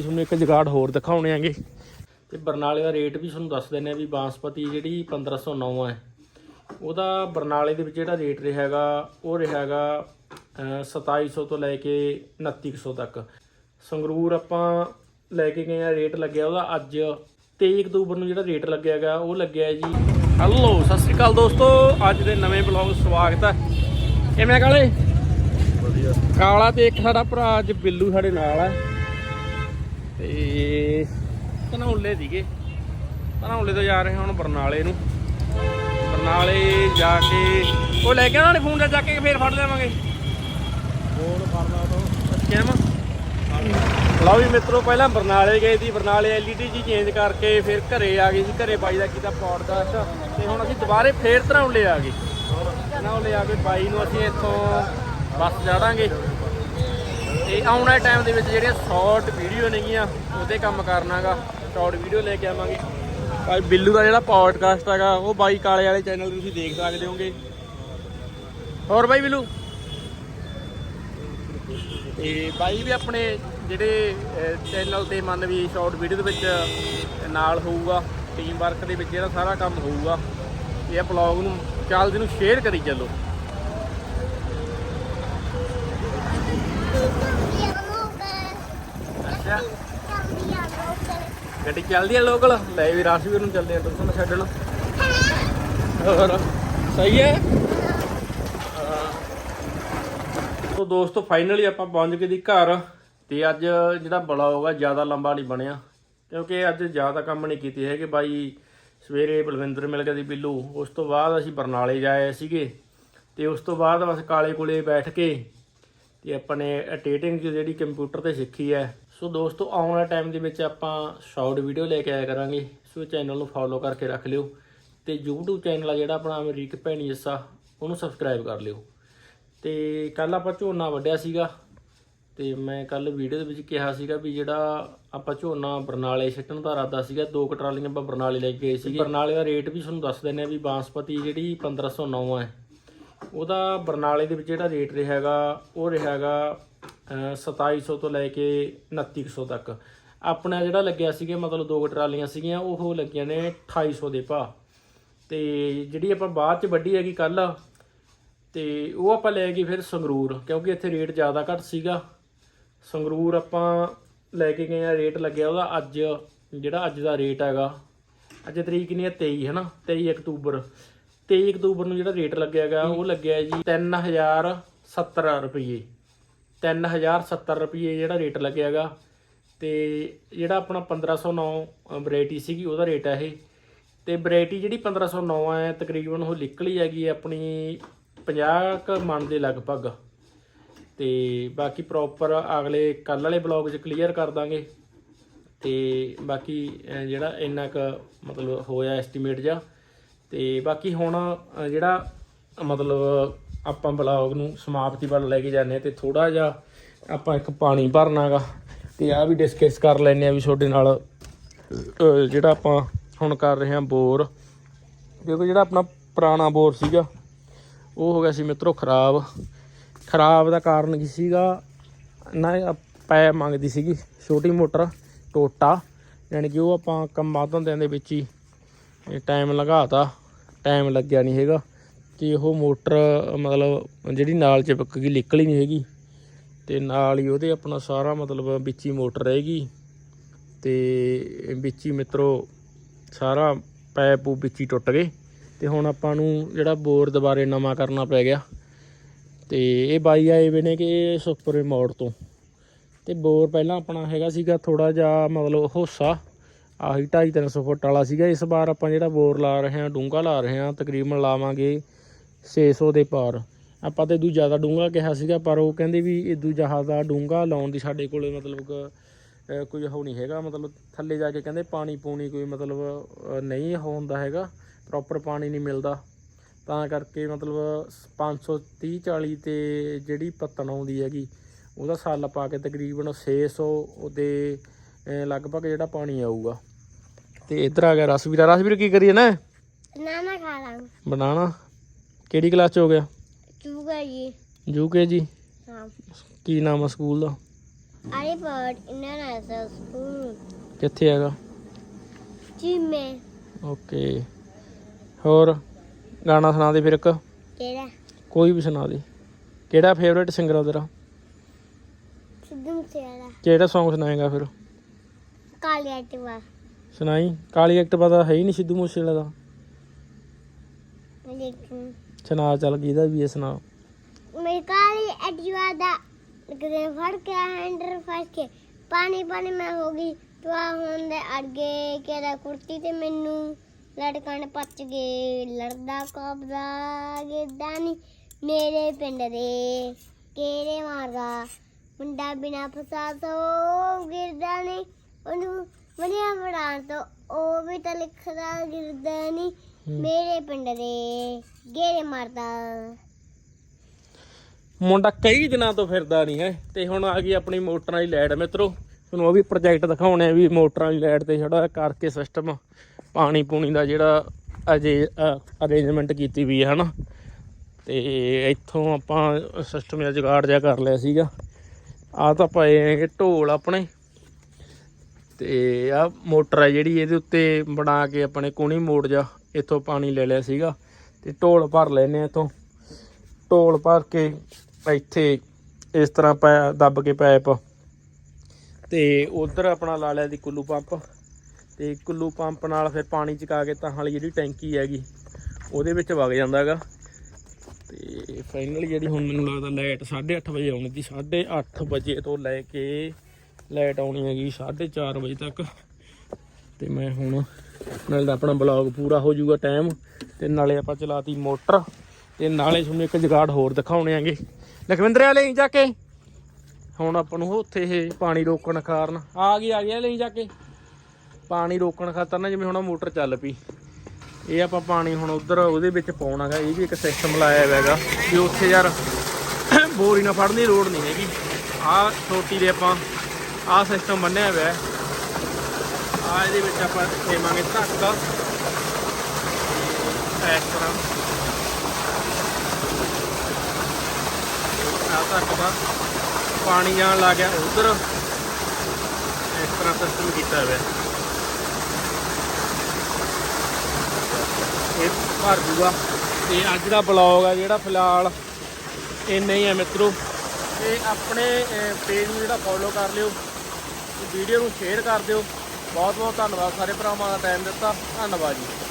ਤੁਹਾਨੂੰ ਇੱਕ ਜਗਾੜ ਹੋਰ ਦਿਖਾਉਣੇ ਆਂਗੇ। ਤੇ ਬਰਨਾਲੇ ਦਾ ਰੇਟ ਵੀ ਤੁਹਾਨੂੰ ਦੱਸ ਦਿੰਨੇ ਆ ਵੀ ਬਾਂਸਪਤੀ ਜਿਹੜੀ 1509 ਹੈ ਉਹਦਾ ਬਰਨਾਲੇ ਦੇ ਵਿੱਚ ਜਿਹੜਾ ਰੇਟ ਰਿਹਾ ਹੈਗਾ ਉਹ ਰਿਹਾ ਹੈਗਾ ਅਹ, 2700 ਤੋਂ ਲੈ ਕੇ 2900 ਤੱਕ। ਸੰਗਰੂਰ ਆਪਾਂ ਲੈ ਕੇ ਗਏ ਆ ਰੇਟ ਲੱਗਿਆ ਉਹਦਾ ਅੱਜ 23 ਅਕਤੂਬਰ ਨੂੰ ਜਿਹੜਾ ਰੇਟ ਲੱਗਿਆ ਹੈਗਾ ਉਹ ਲੱਗਿਆ ਹੈ ਜੀ। ਹੈਲੋ ਸਤਿ ਸ੍ਰੀ ਅਕਾਲ ਦੋਸਤੋ ਅੱਜ ਦੇ ਨਵੇਂ ਬਲੌਗ ਸਵਾਗਤ ਹੈ ਕਿਵੇਂ ਕਾਲੇ? ਵਧੀਆ। ਕਾਲਾ ਤੇ ਇੱਕ ਸਾਡਾ ਭਰਾ ਅੱਜ ਬਿੱਲੂ ਸਾਡੇ ਨਾਲ ਆ। ਤੇ ਧਨੌਲੇ ਸੀਗੇ। ਧਨੌਲੇ ਤੋਂ ਜਾ ਰਹੇ ਹੁਣ ਬਰਨਾਲੇ ਨੂੰ। ਬਰਨਾਲੇ ਜਾ ਕੇ ਉਹ ਲੈ ਕੇ ਆਉਣਾ ਨੇ ਫੋਨ ਜਾ ਕੇ ਫੇਰ ਫੜ ਲਿਆਵਾਂਗੇ। ਫੋਨ ਕਰਨਾ ਤੋਂ। ਕਿਵੇਂ ਲਓ ਵੀ ਮਿੱਤਰੋ ਪਹਿਲਾਂ ਬਰਨਾਲੇ ਗਏ ਸੀ। ਬਰਨਾਲੇ ਐਲਈਡੀ ਜੀ ਚੇਂਜ ਕਰਕੇ ਫਿਰ ਘਰੇ ਆ ਗਏ ਸੀ। ਘਰੇ ਬਾਈ ਦਾ ਕੀਤਾ ਪੌਡਕਾਸਟ ਤੇ ਹੁਣ ਅਸੀਂ ਦੁਬਾਰੇ ਫੇਰ ਧਨੌਲੇ ਆ ਗਏ। ਧਨੌਲੇ ਆ ਕੇ ਬਾਈ ਨੂੰ ਅਸੀਂ ਇੱਥੋਂ ਬੱਸ ਚੜਾਂਗੇ ਤੇ ਆਉਣ ਵਾਲੇ ਟਾਈਮ ਦੇ ਵਿੱਚ ਜਿਹੜੀਆਂ ਸ਼ਾਰਟ ਵੀਡੀਓ ਨੇਗੀਆਂ, ਉਹਦੇ ਕੰਮ ਕਰਨਾਗਾ। ਸ਼ਾਰਟ ਵੀਡੀਓ ਲੈ ਕੇ ਆਵਾਂਗੇ। ਭਾਈ ਬਿੱਲੂ ਦਾ ਜਿਹੜਾ ਪੌਡਕਾਸਟ ਹੈਗਾ, ਉਹ ਬਾਈ ਕਾਲੇ ਵਾਲੇ ਚੈਨਲ ਤੇ ਤੁਸੀਂ ਦੇਖ ਸਕਦੇ ਹੋਗੇ। ਹੋਰ ਬਾਈ ਬਿੱਲੂ? ਤੇ ਬਾਈ ਵੀ ਆਪਣੇ ਜਿਹੜੇ ਚੈਨਲ ਤੇ ਮੰਨ ਵੀ ਸ਼ਾਰਟ ਵੀਡੀਓ ਦੇ ਵਿੱਚ ਨਾਲ ਹੋਊਗਾ। ਟੀਮ ਵਰਕ ਦੇ ਵਿੱਚ ਜਿਹੜਾ ਸਾਰਾ ਕੰਮ ਹੋਊਗਾ। ਇਹ ਬਲੌਗ ਨੂੰ ਚੱਲਦੇ ਨੂੰ ਸ਼ੇਅਰ ਕਰੀ ਚੱਲੋ। ਅੱਛਾ ਗੱਡੀ ਚੱਲਦੀ ਆ ਲੋਕਲ ਲੈ ਵੀ ਰਾਸ਼ਵੀਰ ਨੂੰ ਚੱਲਦੇ ਆ ਟੁੱਟਣ ਛੱਡਣ ਹੋਰ, ਸਹੀ ਹੈ? ਤੋ ਦੋਸਤੋ ਫਾਈਨਲੀ ਆਪਾਂ ਪਹੁੰਚ ਗਏ ਦੀ ਘਰ। ਤੇ ਅੱਜ ਜਿਹੜਾ ਬੜਾ ਹੋਗਾ ਜ਼ਿਆਦਾ ਲੰਬਾ ਨਹੀਂ ਬਣਿਆ। ਕਿਉਂਕਿ ਅੱਜ ਜ਼ਿਆਦਾ ਕੰਮ ਨਹੀਂ ਕੀਤੀ ਹੈਗੇ। ਬਾਈ ਸਵੇਰੇ ਬਲਵਿੰਦਰ ਮਿਲ ਗਿਆ ਦੀ ਬਿੱਲੂ। ਉਸ ਤੋਂ ਬਾਅਦ ਅਸੀਂ ਬਰਨਾਲੇ ਜਾਏ ਸੀਗੇ। ਤੇ ਉਸ ਤੋਂ ਬਾਅਦ ਬਸ ਕਾਲੇ ਕੋਲੇ ਬੈਠ ਕੇ ਤੇ ਆਪਣੇ ਐਡੀਟਿੰਗ ਜਿਹੜੀ ਕੰਪਿਊਟਰ ਤੇ ਸਿੱਖੀ ਹੈ। ਸੋ ਦੋਸਤੋ, ਆਉਣ ਵਾਲੇ ਟਾਈਮ ਦੇ ਵਿੱਚ ਆਪਾਂ ਸ਼ਾਰਟ ਵੀਡੀਓ ਲੈ ਕੇ ਆਇਆ ਕਰਾਂਗੇ। ਸੋ ਚੈਨਲ ਨੂੰ ਫੋਲੋ ਕਰਕੇ ਰੱਖ ਲਿਓ। ਤੇ YouTube ਚੈਨਲ ਆ ਜਿਹੜਾ ਆਪਣਾ ਅਮਰੀਕ ਭੈਣੀ ਜੱਸਾ, ਉਹਨੂੰ ਸਬਸਕ੍ਰਾਈਬ ਕਰ ਲਿਓ। ਤੇ ਕੱਲ ਆਪਾਂ ਝੋਨਾ ਵੱਢਿਆ ਸੀਗਾ। ਤੇ ਮੈਂ ਕੱਲ ਵੀਡੀਓ ਦੇ ਵਿੱਚ ਕਿਹਾ ਸੀਗਾ ਵੀ ਜਿਹੜਾ ਆਪਾਂ ਝੋਨਾ ਬਰਨਾਲੇ ਸਿੱਟਣ ਦਾ ਇਰਾਦਾ ਸੀਗਾ, ਦੋ ਕੁ ਆਪਾਂ ਬਰਨਾਲੇ ਲੈ ਕੇ ਗਏ ਸੀਗੇ। ਬਰਨਾਲੇ ਦਾ ਰੇਟ ਵੀ ਤੁਹਾਨੂੰ ਦੱਸ ਦਿੰਨੇ ਆ ਵੀ ਬਾਂਸਪਤੀ ਜਿਹੜੀ 1509 ਹੈ। ਉਹਦਾ ਬਰਨਾਲੇ ਦੇ ਵਿੱਚ ਜਿਹੜਾ ਰੇਟ ਰਿਹਾ ਹੈਗਾ ਉਹ ਰਿਹਾ ਹੈਗਾ ਅਹ 2700 ਤੋਂ ਲੈ ਕੇ 2900 ਤੱਕ। ਆਪਣਾ ਜਿਹੜਾ ਲੱਗਿਆ ਸੀਗਾ, ਮਤਲਬ ਦੋ ਕੁ ਟਰਾਲੀਆਂ ਸੀਗੀਆਂ, ਉਹ ਲੱਗੀਆਂ ਨੇ 2800 ਦੇ ਭਾਅ। ਤੇ ਜਿਹੜੀ ਆਪਾਂ ਬਾਅਦ ਚ ਵੱਡੀ ਹੈਗੀ ਕੱਲ ਤੇ ਉਹ ਆਪਾਂ ਲੈ ਗਏ ਫਿਰ ਸੰਗਰੂਰ, ਕਿਉਂਕਿ ਇੱਥੇ ਰੇਟ ਜ਼ਿਆਦਾ ਘੱਟ ਸੀਗਾ। ਸੰਗਰੂਰ ਆਪਾਂ ਲੈ ਕੇ ਗਏ ਆ, ਰੇਟ ਲੱਗਿਆ ਉਹਦਾ ਅੱਜ, ਜਿਹੜਾ ਅੱਜ ਦਾ ਰੇਟ ਹੈਗਾ। ਅੱਜ ਤਰੀਕ ਨਹੀਂ ਹੈ 23 ਹੈ ਨਾ? 23 ਅਕਤੂਬਰ। 23 ਅਕਤੂਬਰ ਨੂੰ ਜਿਹੜਾ ਰੇਟ ਲੱਗਿਆ ਹੈਗਾ ਉਹ ਲੱਗਿਆ ਜੀ 3070 ਰੁਪਏ 3070 ਰੁਪਏ ਜਿਹੜਾ ਰੇਟ ਲੱਗਿਆ ਹੈਗਾ। ਤੇ ਜਿਹੜਾ ਆਪਣਾ 1509 ਵੈਰਾਈਟੀ ਸੀਗੀ ਉਹਦਾ ਰੇਟ ਹੈ ਇਹ। ਤੇ ਵੈਰਾਈਟੀ ਜਿਹੜੀ 1509 ਹੈ ਤਕਰੀਬਨ ਉਹ ਨਿਕਲੀ ਹੈਗੀ ਆਪਣੀ 50 ਕ ਮਣ ਦੇ ਲਗਭਗ। ਤੇ ਬਾਕੀ ਪ੍ਰੋਪਰ ਅਗਲੇ ਕੱਲ ਵਾਲੇ ਬਲੌਗ 'ਚ ਕਲੀਅਰ ਕਰ ਦਾਂਗੇ। ਤੇ ਬਾਕੀ ਜਿਹੜਾ ਇੰਨਾ ਕ ਮਤਲਬ ਹੋਇਆ ਐਸਟੀਮੇਟ ਜਾਂ ਤੇ ਬਾਕੀ ਹੁਣ ਅਹ, ਜਿਹੜਾ ਮਤਲਬ ਆਪਾਂ ਬਲੌਗ ਨੂੰ ਸਮਾਪਤੀ ਵੱਲ ਲੈ ਕੇ ਜਾਂਦੇ ਹਾਂ ਤੇ ਥੋੜਾ ਜਿਹਾ ਆਪਾਂ ਇੱਕ ਪਾਣੀ ਭਰਨਾਗਾ ਤੇ ਆ ਵੀ ਡਿਸਕਸ ਕਰ ਲੈਨੇ ਆ ਵੀ ਤੁਹਾਡੇ ਨਾਲ ਅਹ, ਜਿਹੜਾ ਆਪਾਂ ਹੁਣ ਕਰ ਰਹੇ ਹਾਂ ਬੋਰ। ਕਿਉਂਕਿ ਜਿਹੜਾ ਆਪਣਾ ਪੁਰਾਣਾ ਬੋਰ ਸੀਗਾ ਉਹ ਹੋ ਗਿਆ ਸੀ ਮਿੱਤਰੋ ਖਰਾਬ। ਖਰਾਬ ਦਾ ਕਾਰਨ ਕੀ ਸੀਗਾ? ਨਾ ਇਹ ਪੈ ਮੰਗਦੀ ਸੀਗੀ ਛੋਟੀ ਮੋਟਰ ਟੋਟਾ ਯਾਨੀ ਕਿ ਉਹ ਆਪਾਂ ਕੰਮਾਂ ਧੰਦਿਆਂ ਦੇ ਵਿੱਚ ਹੀ ਟਾਈਮ ਲਗਾਤਾ। ਟਾਈਮ ਲੱਗਿਆ ਨਹੀਂ ਹੈਗਾ। ਕਿ ਉਹ ਮੋਟਰ ਮਤਲਬ ਜਿਹੜੀ ਨਾਲ ਚਿਪਕ ਗਈ, ਨਿਕਲੀ ਨਹੀਂ ਹੈਗੀ। ਤੇ ਨਾਲ ਹੀ ਉਹਦੇ ਆਪਣਾ ਸਾਰਾ ਮਤਲਬ ਵਿੱਚ ਮੋਟਰ ਰਹੇਗੀ ਤੇ ਵਿੱਚ ਹੀ ਮਿੱਤਰੋ ਸਾਰਾ ਪੈਪ ਪੂਪ ਵਿੱਚ ਟੁੱਟ ਗਏ। ਤੇ ਹੁਣ ਆਪਾਂ ਨੂੰ ਜਿਹੜਾ ਬੋਰ ਦੁਬਾਰੇ ਨਵਾਂ ਕਰਨਾ ਪੈ ਗਿਆ। ਤੇ ਇਹ ਬਾਈ ਆਏ ਵੇ ਨੇ ਕਿ ਸੁਖਪੁਰੇ ਮੋੜ ਤੋਂ। ਤੇ ਬੋਰ ਪਹਿਲਾਂ ਆਪਣਾ ਹੈਗਾ ਸੀਗਾ ਥੋੜਾ ਜਿਹਾ ਮਤਲਬ ਹੋਸਾ। ਆਹੀ 2.5 300 ਫੁੱਟ ਵਾਲਾ ਸੀਗਾ। ਇਸ ਵਾਰ ਆਪਾਂ ਜਿਹੜਾ ਬੋਰ ਲਾ ਰਹੇ ਹਾਂ ਡੂੰਘਾ ਲਾ ਰਹੇ ਹਾਂ ਤਕਰੀਬਨ ਲਾਵਾਂਗੇ 600 ਦੇ ਪਾਰ। ਆਪਾਂ ਤੇ ਇਦੂ ਜ਼ਿਆਦਾ ਡੂੰਘਾ ਕਿਹਾ ਸੀਗਾ ਪਰ ਉਹ ਕਹਿੰਦੇ ਵੀ ਇਦੂ ਜ਼ਿਆਦਾ ਡੂੰਘਾ ਲਾਉਣ ਦੀ ਸਾਡੇ ਕੋਲ ਮਤਲਬ ਕੋਈ ਉਹ ਨਹੀਂ ਹੈਗਾ। ਮਤਲਬ ਥੱਲੇ ਜਾ ਕੇ ਕਹਿੰਦੇ ਪਾਣੀ ਪੂਣੀ ਕੋਈ ਮਤਲਬ ਅਹ, ਨਹੀਂ ਹੁੰਦਾ ਹੈਗਾ ਪ੍ਰੋਪਰ ਪਾਣੀ ਨਹੀਂ ਮਿਲਦਾ। ਤਾਂ ਕਰਕੇ ਮਤਲਬ 530 40 ਤੇ ਜਿਹੜੀ ਪੱਤਣ ਆਉਂਦੀ ਹੈਗੀ ਉਹਦਾ ਸੱਲ ਪਾ ਕੇ ਤਕਰੀਬਨ 600 ਉਹਦੇ ਅਹ, ਲਗਭਗ ਜਿਹੜਾ ਪਾਣੀ ਆਊਗਾ। ਤੇ ਇੱਧਰ ਆ ਗਿਆ ਰਸਵੀਰ। ਰਸਵੀਰ ਕੀ ਕਰੀਏ ਨਾ? ਨਾ ਨਾ ਖਾ ਲਾਂ ਬਣਾਣਾ ਕਿਹੜੀ ਕਲਾਸ ਚ ਹੋ ਗਿਆ? ਚੂਗਾ ਜੀ। ਯੂਕੇ ਜੀ? ਹਾਂ। ਕੀ ਨਾਮ ਆ ਸਕੂਲ ਦਾ? I put international school. ਕਿੱਥੇ ਹੈਗਾ? ਚੀਮੇ ਓਕੇ। ਹੋਰ ਗਾਣਾ ਸੁਣਾ ਦੇ ਫਿਰ ਇੱਕ। ਕਿਹੜਾ? ਕੋਈ ਵੀ ਸੁਣਾ ਦੇ। ਕਿਹੜਾ ਫੇਵਰੇਟ ਸਿੰਗਰ ਆ ਤੇਰਾ? ਸਿੱਧੂ ਮੂਸੇਵਾਲਾ। ਕਿਹੜਾ Song ਸੁਣਾਏਗਾ ਫਿਰ? ਕਾਲੀ ਸੁਣਾਈ? ਕਾਲੀ ਐਕਟਿਵਾ ਦਾ ਹੈ ਹੀ ਨਹੀਂ ਸਿੱਧੂ ਮੂਸੇਵਾਲਾ ਦਾ। ਲੇਕਿਨ ਸੁਣਾ ਚੱਲ ਗੀਦਾ ਵੀ ਇਹ ਸੁਣਾ ਮੇਰੀ ਕਾਲੀ ਐਟਵਾ ਦਾ ਕਿਤੇ ਫੜ ਕੇ ਹੈਂਡਰ ਫੜ ਕੇ ਪਾਣੀ ਪਾਣੀ ਮੈਂ ਹੋ ਗਈ। ਤੁਆ ਹੁੰਦੇ ਅੱਗੇ ਕਿਹੜਾ ਕੁਰਤੀ ਤੇ ਮੈਨੂੰ ਲੜਕਣ ਪੱਚ ਗਏ। ਲੜਦਾ ਕੋਬਦਾ ਗਿਰਦਾਨੀ ਮੇਰੇ ਪਿੰਡ ਦੇ। ਕਿਹੜੇ ਮਾਰਦਾ ਮੁੰਡਾ ਬਿਨਾ ਫਸਾ ਤੋਂ ਗਿਰਦਾ ਨਹੀਂ ਉਹਨੂੰ ਵਧੀਆ ਪੜਾਉਣ ਤੋਂ ਉਹ ਵੀ ਤਾਂ ਲਿਖਦਾ ਗਿਰਦਾ ਨਹੀਂ ਮੇਰੇ ਪਿੰਡ ਦੇ ਗੇੜੇ ਮਾਰਦਾ। ਮੁੰਡਾ ਕਈ ਦਿਨਾਂ ਤੋਂ ਫਿਰਦਾ ਨਹੀਂ ਹੈ। ਤੇ ਹੁਣ ਆ ਗਈ ਆਪਣੀ ਮੋਟਰਾਂ ਦੀ ਲਾਈਟ ਮਿੱਤਰੋ। ਤੁਹਾਨੂੰ ਉਹ ਵੀ ਪ੍ਰੋਜੈਕਟ ਦਿਖਾਉਣੇ ਆ ਵੀ ਮੋਟਰਾਂ ਦੀ ਲਾਈਟ ਤੇ ਜਿਹੜਾ ਕਰਕੇ ਸਿਸਟਮ ਪਾਣੀ ਪੂਣੀ ਦਾ ਜਿਹੜਾ ਅਜੇ ਅਰੇਂਜਮੈਂਟ ਕੀਤੀ ਵੀ ਹੈ ਹਨਾ। ਤੇ ਇੱਥੋਂ ਆਪਾਂ ਸਿਸਟਮ ਦਾ ਜੁਗਾੜ ਜਿਹਾ ਕਰ ਲਿਆ ਸੀਗਾ। ਆ ਤਾਂ ਪਏ ਢੋਲ ਆਪਣੇ ਤੇ ਆ ਮੋਟਰ ਹੈ ਜਿਹੜੀ ਇਹਦੇ ਉੱਤੇ ਬਣਾ ਕੇ ਆਪਣੇ ਕੋਣੀ ਮੋੜ ਜਾ, ਇੱਥੋਂ ਪਾਣੀ ਲੈ ਲਿਆ ਸੀਗਾ ਤੇ ਢੋਲ ਭਰ ਲੈਨੇ ਇੱਥੋਂ। ਢੋਲ ਭਰ ਕੇ ਇੱਥੇ ਇਸ ਤਰ੍ਹਾਂ ਪੈ, ਦੱਬ ਕੇ ਪਾਈਪ ਤੇ ਉਧਰ ਆਪਣਾ ਲਾ ਲਿਆ ਦੀ ਕੁੱਲੂ ਪੰਪ। ਤੇ ਕੁੱਲੂ ਪੰਪ ਨਾਲ ਫਿਰ ਪਾਣੀ ਚਕਾ ਕੇ ਤਾਂ ਵਾਲੀ ਜਿਹੜੀ ਟੈਂਕੀ ਹੈਗੀ, ਉਹਦੇ ਵਿੱਚ ਵਗ ਜਾਂਦਾ ਹੈਗਾ। ਤੇ ਫਾਈਨਲੀ ਜਿਹੜੀ ਹੁਣ ਮੈਨੂੰ ਲੱਗਦਾ ਲਾਈਟ 8:30 ਵਜੇ ਆਉਣੀ ਸੀ 8:30 ਵਜੇ ਤੋਂ ਲੈ ਕੇ ਲਾਈਟ ਆਉਣੀ ਹੈਗੀ 4:30 ਵਜੇ ਤੱਕ। ਤੇ ਮੈਂ ਹੁਣ ਨਾਲੇ ਆਪਣਾ ਬਲੌਗ ਪੂਰਾ ਹੋ ਜਾਊਗਾ ਟਾਈਮ ਤੇ ਨਾਲੇ ਆਪਾਂ ਚਲਾਤੀ ਮੋਟਰ। ਤੇ ਨਾਲੇ ਤੁਹਾਨੂੰ ਇੱਕ ਜਗਾੜ ਹੋਰ ਦਿਖਾਉਣੇ ਆਂਗੇ ਲਖਵਿੰਦਰ ਆ ਲਈ ਜਾ ਕੇ। ਹੁਣ ਆਪਾਂ ਨੂੰ ਉੱਥੇ ਇਹ ਪਾਣੀ ਰੋਕਣ ਕਾਰਨ ਆ ਗਈ, ਆ ਗਿਆ ਲਈ ਜਾ ਕੇ। ਪਾਣੀ ਰੋਕਣ ਖਾਤਰ ਨਾ ਜਿਵੇਂ ਹੁਣ ਮੋਟਰ ਚੱਲ ਪਈ। ਇਹ ਆਪਾਂ ਪਾਣੀ ਹੁਣ ਉਧਰ ਉਹਦੇ ਵਿੱਚ ਪਾਉਣਾਗਾ ਇਹ ਵੀ ਇੱਕ ਸਿਸਟਮ ਲਾਇਆ ਹੋਇਆ ਹੈਗਾ। ਵੀ ਉੱਥੇ ਯਾਰ ਬੋਰੀ ਨਾਲ ਫੜਨੀ ਰੋਡ ਨਹੀਂ ਹੈਗੀ। ਆ ਛੋਟੀ ਦੇ ਆਪਾਂ ਆਹ ਸਿਸਟਮ ਬੰਨਿਆ ਹੋਇਆ ਹੈ। ਆ ਇਹਦੇ ਵਿੱਚ ਆਪਾਂ ਦੇਵਾਂਗੇ ਧੱਕਾ ਇਸ ਤਰ੍ਹਾਂ। ਆ ਧੱਕਾ ਪਾਣੀ ਜਾਣ ਲੱਗ ਗਿਆ ਉਧਰ। ਇਸ ਤਰ੍ਹਾਂ ਸਿਸਟਮ ਕੀਤਾ ਹੋਇਆ। ਇਹ ਭਰ ਜੂਗਾ ਤੇ ਅੱਜ ਦਾ ਬਲੌਗ ਆ ਜਿਹੜਾ ਫਿਲਹਾਲ ਇੰਨਾ ਹੀ ਹੈ ਮਿੱਤਰੋ। ਤੇ ਆਪਣੇ ਪੇਜ ਨੂੰ ਜਿਹੜਾ ਫੋਲੋ ਕਰ ਲਿਓ। ਵੀਡੀਓ ਨੂੰ ਸ਼ੇਅਰ ਕਰ ਦਿਓ। ਬਹੁਤ ਬਹੁਤ ਧੰਨਵਾਦ ਸਾਰੇ ਭਰਾਵਾਂ ਦਾ ਟਾਈਮ ਦਿੱਤਾ। ਧੰਨਵਾਦ ਜੀ।